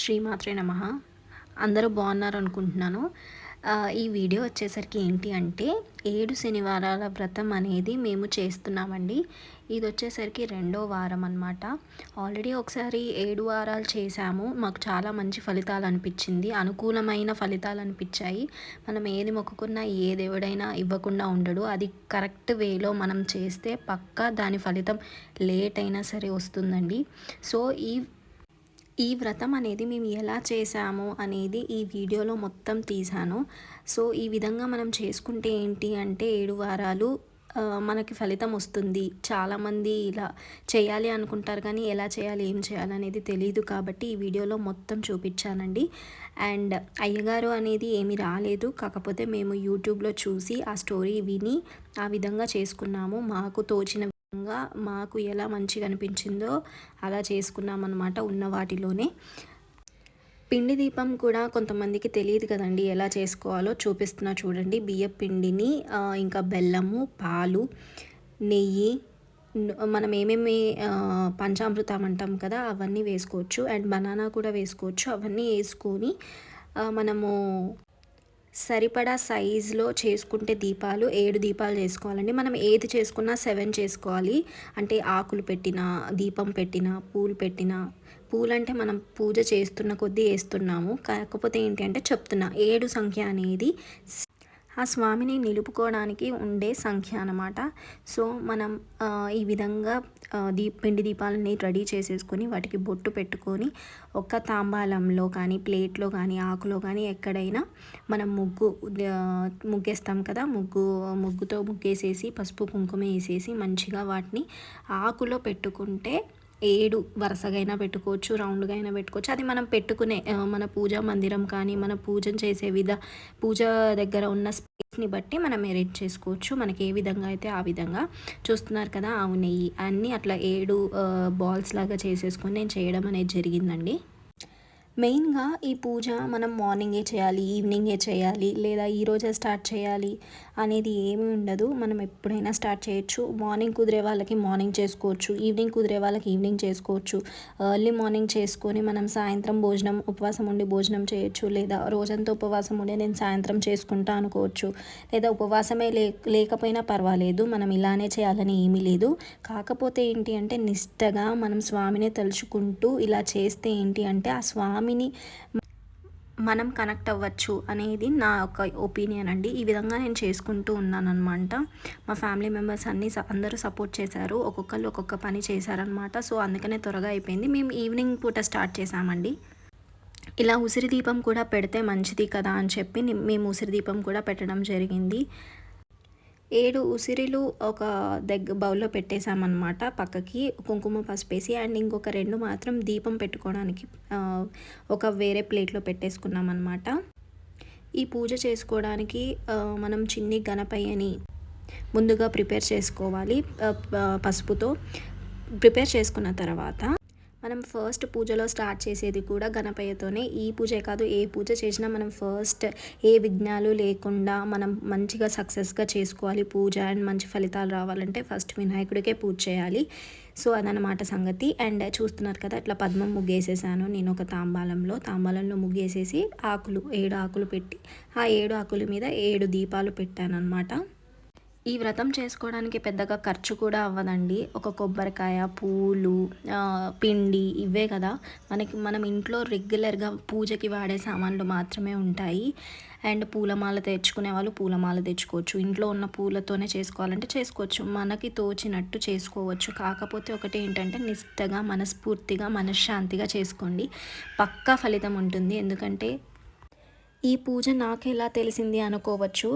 శ్రీమాత్రే నమ. అందరూ బాగున్నారు అనుకుంటున్నాను ఈ వీడియో వచ్చేసరికి ఏంటి అంటే ఏడు శనివారాల వ్రతం అనేది మేము చేస్తున్నామండి. ఇది వచ్చేసరికి రెండో వారం అనమాట ఆల్రెడీ ఒకసారి ఏడు వారాలు చేశాము. మాకు చాలా మంచి ఫలితాలు అనిపించింది. అనుకూలమైన ఫలితాలు అనిపించాయి. మనం ఏది మొక్కుకున్నా ఏ దేవుడైనా ఇవ్వకుండా ఉండడు. అది కరెక్ట్ వేలో మనం చేస్తే పక్కా దాని ఫలితం లేట్ అయినా సరే వస్తుందండి. సో ఈ ఈ వ్రతం అనేది మేము ఎలా చేసాము అనేది ఈ వీడియోలో మొత్తం తీసాను సో ఈ విధంగా మనం చేసుకుంటే ఏంటి అంటే ఏడు వారాలు మనకి ఫలితం వస్తుంది. చాలామంది ఇలా చేయాలి అనుకుంటారు కానీ ఎలా చేయాలి ఏం చేయాలి అనేది తెలియదు కాబట్టి ఈ వీడియోలో మొత్తం చూపించానండి. అండ్ అయ్యగారు అనేది ఏమి రాలేదు. కాకపోతే మేము యూట్యూబ్లో చూసి ఆ స్టోరీ విని ఆ విధంగా చేసుకున్నాము. మాకు తోచిన విధంగా మాకు ఎలా మంచిగా అనిపించిందో అలా చేసుకున్నాం అనమాట ఉన్న వాటిలోనే. పిండి దీపం కూడా కొంతమందికి తెలియదు కదండి ఎలా చేసుకోవాలో చూపిస్తున్నా చూడండి. బియ్య పిండిని ఇంకా బెల్లము పాలు నెయ్యి మనం ఏమేమి పంచామృతం అంటాం కదా అవన్నీ వేసుకోవచ్చు. అండ్ బనానా కూడా వేసుకోవచ్చు. అవన్నీ వేసుకొని మనము సరిపడా సైజులో చేసుకుంటే దీపాలు ఏడు దీపాలు చేసుకోవాలండి. మనం ఏది చేసుకున్నా సెవెన్ చేసుకోవాలి. అంటే ఆకులు పెట్టిన దీపం పెట్టిన పూలు పెట్టిన పూలంటే మనం పూజ చేస్తున్న కొద్దీ వేస్తున్నాము. కాకపోతే ఏంటి అంటే చెప్తున్నా ఏడు సంఖ్య అనేది ఆ స్వామిని నిలుపుకోవడానికి ఉండే సంఖ్య అన్నమాట. సో మనం ఈ విధంగా దీ పిండి దీపాలని రెడీ చేసేసుకొని వాటికి బొట్టు పెట్టుకొని ఒక తాంబాలంలో కానీ ప్లేట్లో కానీ ఆకులో కానీ ఎక్కడైనా మనం ముగ్గు ముగ్గేస్తాం కదా ముగ్గు ముగ్గుతో ముగ్గేసేసి పసుపు కుంకుమ వేసేసి మంచిగా వాటిని ఆకులో పెట్టుకుంటే ఏడు వరుసగా అయినా పెట్టుకోవచ్చు రౌండ్గా అయినా పెట్టుకోవచ్చు. అది మనం పెట్టుకునే మన పూజా మందిరం కానీ మన పూజను చేసే విధ పూజ దగ్గర ఉన్న స్పేస్ని బట్టి మనం ఎరేంజ్ చేసుకోవచ్చు. మనకి ఏ విధంగా అయితే ఆ విధంగా. చూస్తున్నారు కదా ఆవు నెయ్యి అన్నీ అట్లా ఏడు బాల్స్ లాగా చేసేసుకొని నేను చేయడం అనేది జరిగిందండి. మెయిన్గా ఈ పూజ మనం మార్నింగే చేయాలి ఈవినింగే చేయాలి లేదా ఈ రోజే స్టార్ట్ చేయాలి అనేది ఏమీ ఉండదు. మనం ఎప్పుడైనా స్టార్ట్ చేయొచ్చు. మార్నింగ్ కుదిరే వాళ్ళకి మార్నింగ్ చేసుకోవచ్చు. ఈవినింగ్ కుదిరే వాళ్ళకి ఈవినింగ్ చేసుకోవచ్చు. ఎర్లీ మార్నింగ్ చేసుకొని మనం సాయంత్రం భోజనం ఉపవాసం ఉండి భోజనం చేయొచ్చు. లేదా రోజంతా ఉపవాసం ఉండి నేను సాయంత్రం చేసుకుంటా అనుకోవచ్చు. లేదా ఉపవాసమే లే లేకపోయినా పర్వాలేదు. మనం ఇలానే చేయాలని ఏమీ లేదు. కాకపోతే ఏంటి అంటే నిష్టగా మనం స్వామిని తలుచుకుంటూ ఇలా చేస్తే ఏంటి అంటే ఆ స్వామి స్వామిని మనం కనెక్ట్ అవ్వచ్చు అనేది నా ఒక ఒపీనియన్ అండి. ఈ విధంగా నేను చేసుకుంటూ ఉన్నాను అనమాట మా ఫ్యామిలీ మెంబర్స్ అన్నీ అందరూ సపోర్ట్ చేశారు. ఒక్కొక్కరు ఒక్కొక్క పని చేశారనమాట సో అందుకనే త్వరగా అయిపోయింది. మేము ఈవినింగ్ పూట స్టార్ట్ చేశామండి. ఇలా ఉసిరి దీపం కూడా పెడితే మంచిది కదా అని చెప్పి మేము ఉసిరి దీపం కూడా పెట్టడం జరిగింది. ఏడు ఉసిరిలు ఒక దగ్గ బౌల్లో పెట్టేశామన్నమాట పక్కకి. కుంకుమ పసుపు వేసి అండ్ ఇంకొక రెండు మాత్రం దీపం పెట్టుకోవడానికి ఒక వేరే ప్లేట్లో పెట్టేసుకున్నాం అనమాట ఈ పూజ చేసుకోవడానికి మనం చిన్ని గణపయ్యని ముందుగా ప్రిపేర్ చేసుకోవాలి పసుపుతో. ప్రిపేర్ చేసుకున్న తర్వాత మనం ఫస్ట్ పూజలో స్టార్ట్ చేసేది కూడా గణపయ్యతోనే. ఈ పూజే కాదు ఏ పూజ చేసినా మనం ఫస్ట్ ఏ విఘ్నాలు లేకుండా మనం మంచిగా సక్సెస్గా చేసుకోవాలి పూజ అండ్ మంచి ఫలితాలు రావాలంటే ఫస్ట్ వినాయకుడికే పూజ చేయాలి. సో అదనమాట సంగతి. అండ్ చూస్తున్నారు కదా ఇట్లా పద్మం ముగ్గేసేసాను నేను ఒక తాంబాలంలో. తాంబాలంలో ముగ్గేసేసి ఆకులు ఏడు ఆకులు పెట్టి ఆ ఏడు ఆకుల మీద ఏడు దీపాలు పెట్టాను అనమాట ఈ వ్రతం చేసుకోవడానికి పెద్దగా ఖర్చు కూడా అవ్వదండి. ఒక కొబ్బరికాయ పూలు పిండి ఇవే కదా. మనకి మనం ఇంట్లో రెగ్యులర్గా పూజకి వాడే సామాన్లు మాత్రమే ఉంటాయి. అండ్ పూలమాల తెచ్చుకునే వాళ్ళు పూలమాల తెచ్చుకోవచ్చు. ఇంట్లో ఉన్న పూలతోనే చేసుకోవాలంటే చేసుకోవచ్చు. మనకి తోచినట్టు చేసుకోవచ్చు. కాకపోతే ఒకటి ఏంటంటే నిష్టగా మనస్ఫూర్తిగా మనశ్శాంతిగా చేసుకోండి. పక్కా ఫలితం ఉంటుంది. ఎందుకంటే ఈ పూజ నాకు ఎలా తెలిసింది అనుకోవచ్చు.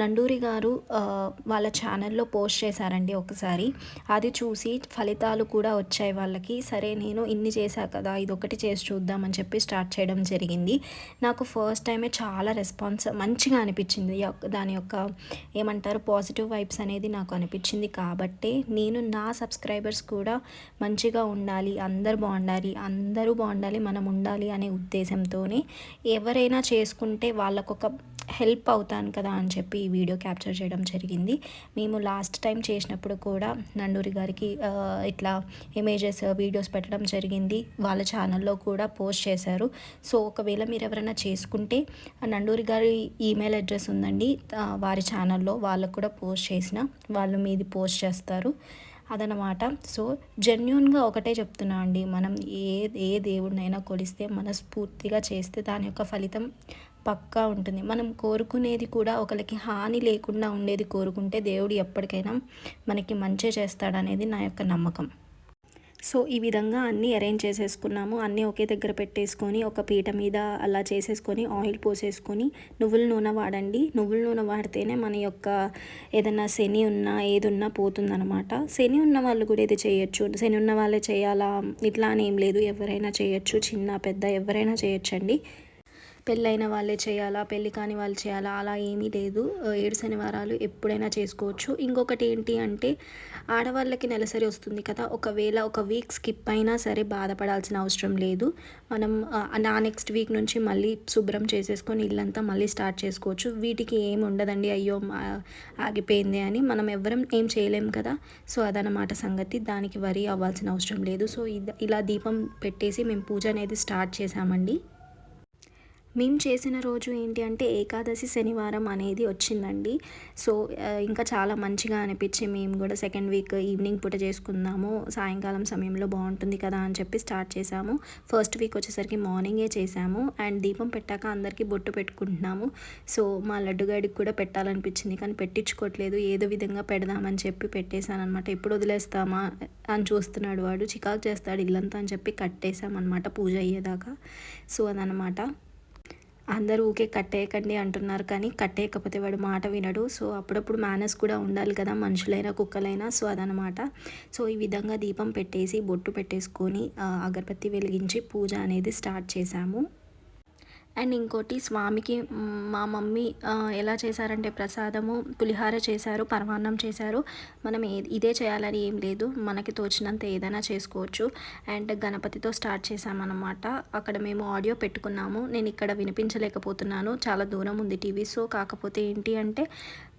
నండూరి గారు వాళ్ళ ఛానల్లో పోస్ట్ చేశారండి ఒకసారి. అది చూసి ఫలితాలు కూడా వచ్చాయి వాళ్ళకి. సరే నేను ఇన్ని చేశా కదా ఇది ఒకటి చేసి చూద్దామని చెప్పి స్టార్ట్ చేయడం జరిగింది. నాకు ఫస్ట్ టైమే చాలా రెస్పాన్స్ మంచిగా అనిపించింది. దాని యొక్క ఏమంటారు పాజిటివ్ వైబ్స్ అనేది నాకు అనిపించింది. కాబట్టే నేను నా సబ్స్క్రైబర్స్ కూడా మంచిగా ఉండాలి అందరు బాగుండాలి అందరూ బాగుండాలి మనం ఉండాలి అనే ఉద్దేశంతోనే ఎవరైనా చేసుకుంటే వాళ్ళకొక హెల్ప్ అవుతాను కదా అని చెప్పి ఈ వీడియో క్యాప్చర్ చేయడం జరిగింది. మేము లాస్ట్ టైం చేసినప్పుడు కూడా నండూరి గారికి ఇట్లా ఇమేజెస్ వీడియోస్ పెట్టడం జరిగింది. వాళ్ళ ఛానల్లో కూడా పోస్ట్ చేశారు. సో ఒకవేళ మీరు ఎవరైనా చేసుకుంటే నండూరి గారి ఈమెయిల్ అడ్రస్ ఉందండి. వారి ఛానల్లో వాళ్ళకు కూడా పోస్ట్ చేసిన వాళ్ళు మీది పోస్ట్ చేస్తారు. అదనమాట సో జెన్యున్గా ఒకటే చెప్తున్నా అండి. మనం ఏ ఏ దేవుడినైనా కొలిస్తే మనస్ఫూర్తిగా చేస్తే దాని యొక్క ఫలితం పక్కా ఉంటుంది. మనం కోరుకునేది కూడా ఒకరికి హాని లేకుండా ఉండేది కోరుకుంటే దేవుడు ఎప్పటికైనా మనకి మంచి చేస్తాడనేది నా యొక్క నమ్మకం. సో ఈ విధంగా అన్నీ అరేంజ్ చేసేసుకున్నాము. అన్నీ ఒకే దగ్గర పెట్టేసుకొని ఒక పీట మీద అలా చేసేసుకొని ఆయిల్ పోసేసుకొని నువ్వుల నూనె వాడండి. నువ్వుల నూనె వాడితేనే మన యొక్క ఏదైనా శని ఉన్నా ఏది ఉన్నా పోతుందనమాట శని ఉన్న వాళ్ళు కూడా ఇది చేయొచ్చు. శని ఉన్న వాళ్ళే చేయాలా? ఇట్లా అని ఏం లేదు. ఎవరైనా చేయొచ్చు. చిన్న పెద్ద ఎవరైనా చేయొచ్చండి. పెళ్ళైన వాళ్ళే చేయాలా పెళ్ళి కాని వాళ్ళు చేయాలా అలా ఏమీ లేదు. ఏడు శనివారాలు ఎప్పుడైనా చేసుకోవచ్చు. ఇంకొకటి ఏంటి అంటే ఆడవాళ్ళకి నెలసరి వస్తుంది కదా ఒకవేళ ఒక వీక్ స్కిప్ అయినా సరే బాధపడాల్సిన అవసరం లేదు. మనం నా నెక్స్ట్ వీక్ నుంచి మళ్ళీ శుభ్రం చేసేసుకొని ఇల్లంతా మళ్ళీ స్టార్ట్ చేసుకోవచ్చు. వీటికి ఏమి ఉండదండి అయ్యో ఆగిపోయింది అని మనం ఎవరం ఏం చేయలేం కదా. సో అదనమాట సంగతి. దానికి వరి అవ్వాల్సిన అవసరం లేదు. సో ఇలా దీపం పెట్టేసి మేము పూజ అనేది స్టార్ట్ చేశామండి. మేము చేసిన రోజు ఏంటి అంటే ఏకాదశి శనివారం అనేది వచ్చిందండి. సో ఇంకా చాలా మంచిగా అనిపించి మేము కూడా సెకండ్ వీక్ ఈవినింగ్ పూట చేసుకుందాము సాయంకాలం సమయంలో బాగుంటుంది కదా అని చెప్పి స్టార్ట్ చేసాము. ఫస్ట్ వీక్ వచ్చేసరికి మార్నింగే చేసాము. అండ్ దీపం పెట్టాక అందరికీ బొట్టు పెట్టుకుంటున్నాము. సో మా లడ్డుగాడికి కూడా పెట్టాలనిపించింది కానీ పెట్టించుకోవట్లేదు. ఏదో విధంగా పెడదామని చెప్పి పెట్టేశాను అనమాట ఎప్పుడు వదిలేస్తామా అని చూస్తున్నాడు వాడు. చికాకు చేస్తాడు ఇల్లంతా అని చెప్పి కట్టేశామన్నమాట పూజ అయ్యేదాకా. సో అదనమాట అందరూ ఊకే కట్టేయకండి అంటున్నారు కానీ కట్టేయకపోతే వాడు మాట వినడు. సో అప్పుడప్పుడు మేనర్స్ కూడా ఉండాలి కదా మనుషులైనా కుక్కలైనా. సో అదనమాట సో ఈ విధంగా దీపం పెట్టేసి బొట్టు పెట్టేసుకొని అగరబత్తి వెలిగించి పూజ అనేది స్టార్ట్ చేశాము. అండ్ ఇంకోటి స్వామికి మా మమ్మీ ఎలా చేశారంటే ప్రసాదము పులిహార చేశారు పరమాన్నం చేశారు. మనం ఇదే చేయాలని ఏం లేదు. మనకి తోచినంత ఏదైనా చేసుకోవచ్చు. అండ్ గణపతితో స్టార్ట్ చేశామన్నమాట. అక్కడ మేము ఆడియో పెట్టుకున్నాము. నేను ఇక్కడ వినిపించలేకపోతున్నాను. చాలా దూరం ఉంది టీవీ. సో కాకపోతే ఏంటి అంటే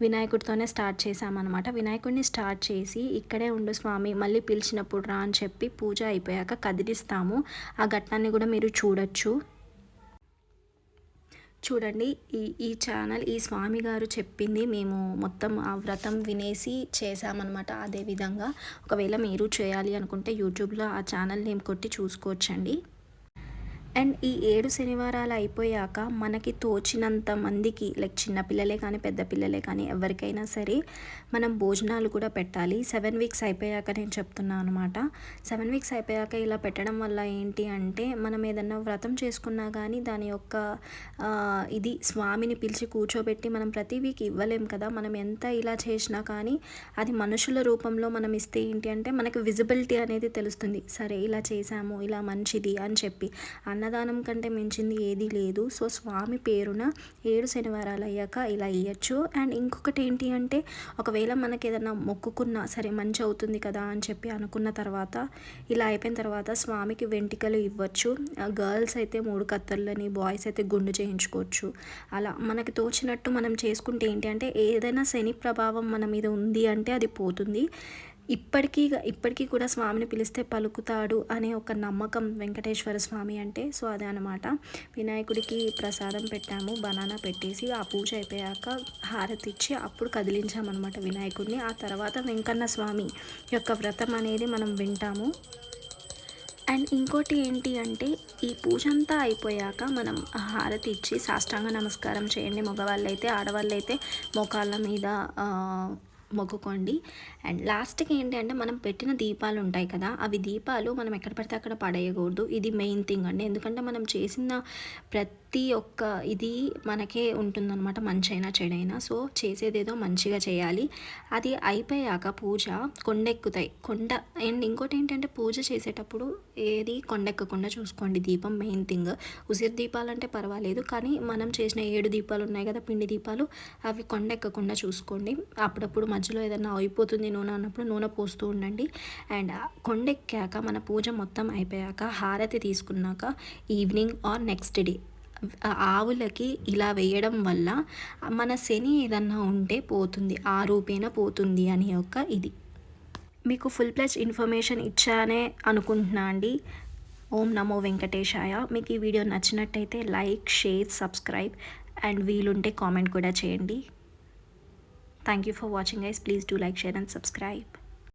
వినాయకుడితోనే స్టార్ట్ చేశామన్నమాట. వినాయకుడిని స్టార్ట్ చేసి ఇక్కడే ఉండు స్వామి మళ్ళీ పిలిచినప్పుడు రా అని చెప్పి పూజ అయిపోయాక కదిలిస్తాము. ఆ ఘట్టాన్ని కూడా మీరు చూడొచ్చు. చూడండి ఈ ఈ ఛానల్ ఈ స్వామి గారు చెప్పింది మేము మొత్తం ఆ వ్రతం వినేసి చేసామన్నమాట అదేవిధంగా ఒకవేళ మీరు చేయాలి అనుకుంటే యూట్యూబ్లో ఆ ఛానల్ నేమ్ కొట్టి చూసుకోవచ్చండి. అండ్ ఈ ఏడు శనివారాలు అయిపోయాక మనకి తోచినంత మందికి లైక్ చిన్నపిల్లలే కానీ పెద్ద పిల్లలే కానీ ఎవరికైనా సరే మనం భోజనాలు కూడా పెట్టాలి. సెవెన్ వీక్స్ అయిపోయాక నేను చెప్తున్నాను అనమాట సెవెన్ వీక్స్ అయిపోయాక ఇలా పెట్టడం వల్ల ఏంటి అంటే మనం ఏదన్నా వ్రతం చేసుకున్నా కానీ దాని యొక్క ఇది స్వామిని పిలిచి కూర్చోబెట్టి మనం ప్రతి వీక్ ఇవ్వలేం కదా. మనం ఎంత ఇలా చేసినా కానీ అది మనుషుల రూపంలో మనం ఇస్తే ఏంటి అంటే మనకి విజిబిలిటీ అనేది తెలుస్తుంది. సరే ఇలా చేసాము ఇలా మంచిది అని చెప్పి అన్న అన్నదానం కంటే మించింది ఏదీ లేదు. సో స్వామి పేరున ఏడు శనివారాలు అయ్యాక ఇలా ఇవ్వచ్చు అండ్ ఇంకొకటి ఏంటి అంటే ఒకవేళ మనకి ఏదైనా మొక్కుకున్నా సరే మంచి అవుతుంది కదా అని చెప్పి అనుకున్న తర్వాత ఇలా అయిపోయిన తర్వాత స్వామికి వెంటికలు ఇవ్వచ్చు. గర్ల్స్ అయితే మూడు కత్తర్లని బాయ్స్ అయితే గుండు చేయించుకోవచ్చు. అలా మనకి తోచినట్టు మనం చేసుకుంటే ఏంటి అంటే ఏదైనా శని ప్రభావం మన మీద ఉంది అంటే అది పోతుంది. ఇప్పటికీ ఇప్పటికీ కూడా స్వామిని పిలిస్తే పలుకుతాడు అనే ఒక నమ్మకం వెంకటేశ్వర స్వామి అంటే సో అదే అనమాట వినాయకుడికి ప్రసాదం పెట్టాము బనానా పెట్టేసి ఆ పూజ అయిపోయాక హారతి ఇచ్చి అప్పుడు కదిలించామన్నమాట వినాయకుడిని. ఆ తర్వాత వెంకన్న స్వామి యొక్క వ్రతం అనేది మనం వింటాము. అండ్ ఇంకోటి ఏంటి అంటే ఈ పూజ అంతా అయిపోయాక మనం హారతి ఇచ్చి సాష్టాంగ నమస్కారం చేయండి. మగవాళ్ళైతే ఆడవాళ్ళైతే మోకాళ్ళ మీద మొక్కుకోండి. అండ్ లాస్ట్కి ఏంటి అంటే మనం పెట్టిన దీపాలు ఉంటాయి కదా అవి దీపాలు మనం ఎక్కడ పడితే అక్కడ పడేయకూడదు. ఇది మెయిన్ థింగ్ అండి. ఎందుకంటే మనం చేసిన ప్రతి ప్రతి ఒక్క ఇది మనకే ఉంటుందన్నమాట మంచైనా చెడైనా. సో చేసేదేదో మంచిగా చేయాలి. అది అయిపోయాక పూజ కొండెక్కుతాయి. కొండ అండ్ ఇంకోటి ఏంటంటే పూజ చేసేటప్పుడు ఏది కొండెక్కకుండా చూసుకోండి. దీపం మెయిన్ థింగ్. ఉసిరి దీపాలు అంటే పర్వాలేదు కానీ మనం చేసిన ఏడు దీపాలు ఉన్నాయి కదా పిండి దీపాలు అవి కొండెక్కకుండా చూసుకోండి. అప్పుడప్పుడు మధ్యలో ఏదైనా అయిపోతుంది నూనె అన్నప్పుడు నూనె పోస్తూ ఉండండి. అండ్ కొండెక్కాక మన పూజ మొత్తం అయిపోయాక హారతి తీసుకున్నాక ఈవినింగ్ ఆర్ నెక్స్ట్ డే. ఆవులకి ఇలా వేయడం వల్ల మన శని ఏదన్నా ఉంటే పోతుంది ఆ రూపేణ పోతుంది అని ఒక ఇది. మీకు ఫుల్ ప్లస్ ఇన్ఫర్మేషన్ ఇచ్చానే అనుకుంటున్నా అండి. ఓం నమో వెంకటేశాయ. మీకు ఈ వీడియో నచ్చినట్టయితే లైక్ షేర్ సబ్స్క్రైబ్ అండ్ వీలుంటే కామెంట్ కూడా చేయండి. Thank you for watching guys. Please do like share and subscribe.